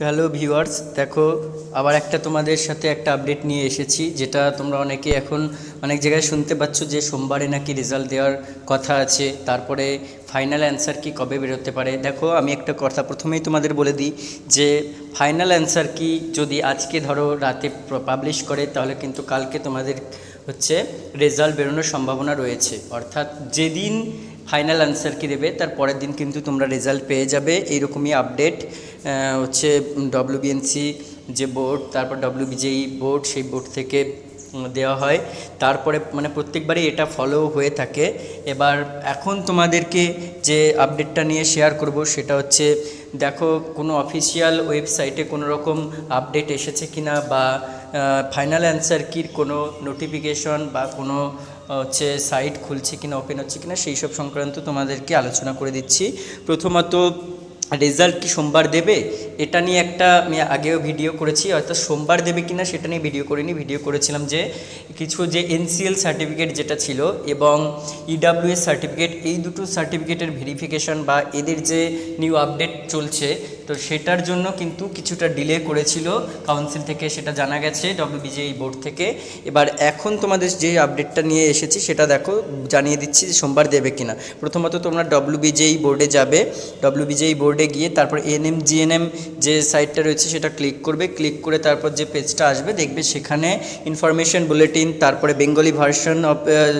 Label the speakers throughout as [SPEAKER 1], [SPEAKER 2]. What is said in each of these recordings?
[SPEAKER 1] তো hello viewers দেখো, আবার একটা তোমাদের সাথে একটা আপডেট নিয়ে এসেছি, যেটা তোমরা অনেকে এখন অনেক জায়গায় শুনতে পাচ্ছ যে সোমবারে নাকি রেজাল্ট দেওয়ার কথা আছে, তারপরে ফাইনাল অ্যান্সার কি কবে বেরোতে পারে? দেখো, আমি একটা কথা প্রথমেই তোমাদের বলে দিই যে ফাইনাল অ্যান্সার কি যদি আজকে ধরো রাতে পাবলিশ করে, তাহলে কিন্তু কালকে তোমাদের হচ্ছে রেজাল্ট বেরোনোর সম্ভাবনা রয়েছে। অর্থাৎ যেদিন ফাইনাল অ্যান্সার কি দেবে? তার পরের দিন কিন্তু তোমরা রেজাল্ট পেয়ে যাবে। এইরকমই আপডেট হচ্ছে ডব্লিউবিএনসি যে বোর্ড তারপর ডব্লিউবিজেই বোর্ড সেই বোর্ড থেকে দেওয়া হয়। তারপরে মানে প্রত্যেকবারই এটা ফলো হয়ে থাকে। এবার এখন তোমাদেরকে যে আপডেটটা নিয়ে শেয়ার করব সেটা হচ্ছে, দেখো কোনো অফিসিয়াল ওয়েবসাইটে কোনো রকম আপডেট এসেছে কিনা বা ফাইনাল অ্যান্সার কির কোনো নোটিফিকেশন বা কোনো হচ্ছে সাইট খুলছে কিনা ওপেন হচ্ছে কিনা সেই সব সংক্রান্ত তোমাদেরকে আলোচনা করে দিচ্ছি। প্রথমত রেজাল্ট কি সোমবার দেবে? এটা নিয়ে একটা আমি আগেও ভিডিও করেছি অর্থাৎ সোমবার দেবে কিনা সেটা নিয়ে ভিডিও করিনি। ভিডিও করেছিলাম যে কিছু যে এনসিএল সার্টিফিকেট যেটা ছিল এবং ইডাব্লিউএস সার্টিফিকেট এই দুটো সার্টিফিকেটের ভেরিফিকেশন বা এদের যে নিউ আপডেট চলছে, তো সেটার জন্য কিন্তু কিছুটা ডিলে করেছিল কাউন্সিল থেকে, সেটা জানা গেছে ডব্লিউবিজেই বোর্ড থেকে। এবার এখন তোমাদের যে আপডেটটা নিয়ে এসেছি সেটা দেখো, জানিয়ে দিচ্ছি যে সোমবার দেবে কিনা। প্রথমত তোমরা ডব্লিউবিজেই বোর্ডে যাবে। ডব্লিউবিজেই বোর্ডে গিয়ে তারপর এএনএম জিএনএম যে সাইটটা রয়েছে সেটা ক্লিক করবে। ক্লিক করে তারপর যে পেজটা আসবে, দেখবে সেখানে ইনফরমেশন বুলেটিন তারপরে বেঙ্গলি ভার্সন অফ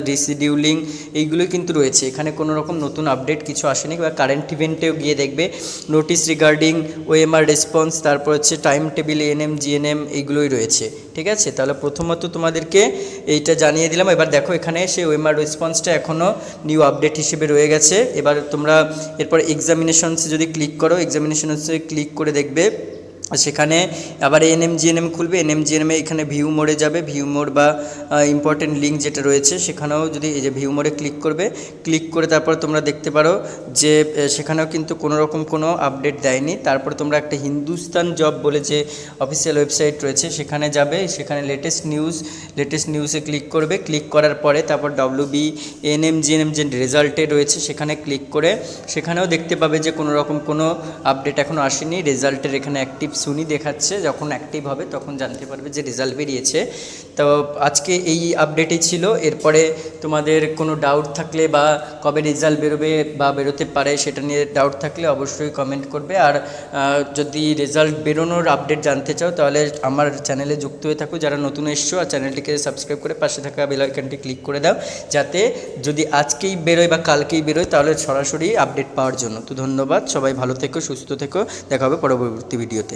[SPEAKER 1] রিসিডিউলিং এইগুলো কিন্তু রয়েছে। এখানে কোনো রকম নতুন আপডেট কিছু আসেনি বা কারেন্ট ইভেন্টেও গিয়ে দেখবে। নোটিশ রিগার্ডিং ওএমআর রেসপন্স তারপর হচ্ছে টাইম টেবিল এএনএম জিএনএম এইগুলোই রয়েছে। ঠিক আছে? তাহলে প্রথমত তোমাদেরকে এইটা জানিয়ে দিলাম। এবার দেখো এখানে সেই ওএমআর রেসপন্সটা এখনও নিউ আপডেট হিসেবে রয়ে গেছে। এবার তোমরা এরপর এক্সামিনেশনসে যদি ক্লিক করো এক্সামিনেশনসে ক্লিক করে দেখবে সেখানে আবার এনএম জিএনএম খুলবে। এনএম জিএনএমে এখানে ভিউ মোড়ে যাবে। ভিউ মোড় বা ইম্পর্টেন্ট লিঙ্ক যেটা রয়েছে, সেখানেও যদি এই যে ভিউ মোড়ে ক্লিক করবে ক্লিক করে তারপর তোমরা দেখতে পারো যে সেখানেও কিন্তু কোনো রকম কোনো আপডেট দেয়নি। তারপর তোমরা একটা হিন্দুস্তান জব বলে যে অফিসিয়াল ওয়েবসাইট রয়েছে, সেখানে যাবে। সেখানে লেটেস্ট নিউজ লেটেস্ট নিউজে ক্লিক করবে। ক্লিক করার পরে তারপর ডব্লিউ বি এনএম জিএনএম যে রেজাল্টে রয়েছে, সেখানে ক্লিক করে সেখানেও দেখতে পাবে যে কোনো রকম কোনো আপডেট এখনও আসেনি। রেজাল্টের এখানে অ্যাক্টিভ শুনি দেখাচ্ছে, যখন অ্যাক্টিভ হবে তখন জানতে পারবে যে রেজাল্ট বেরিয়েছে। তো আজকে এই আপডেটই ছিল। এরপরে তোমাদের কোনো ডাউট থাকলে বা কবে রেজাল্ট বেরোবে বা বেরোতে পারে সেটা নিয়ে ডাউট থাকলে অবশ্যই কমেন্ট করবে। আর যদি রেজাল্ট বেরোনোর আপডেট জানতে চাও তাহলে আমার চ্যানেলে যুক্ত হয়ে থাকো। যারা নতুন এসছো আর চ্যানেলটিকে সাবস্ক্রাইব করে পাশে থাকা বেল আইকনটি ক্লিক করে দাও। যাতে যদি আজকেই বেরোয় বা কালকেই বেরোয় তাহলে সরাসরি আপডেট পাওয়ার জন্য। তো ধন্যবাদ। সবাই ভালো থেকো, সুস্থ থেকো। দেখা হবে পরবর্তী ভিডিওতে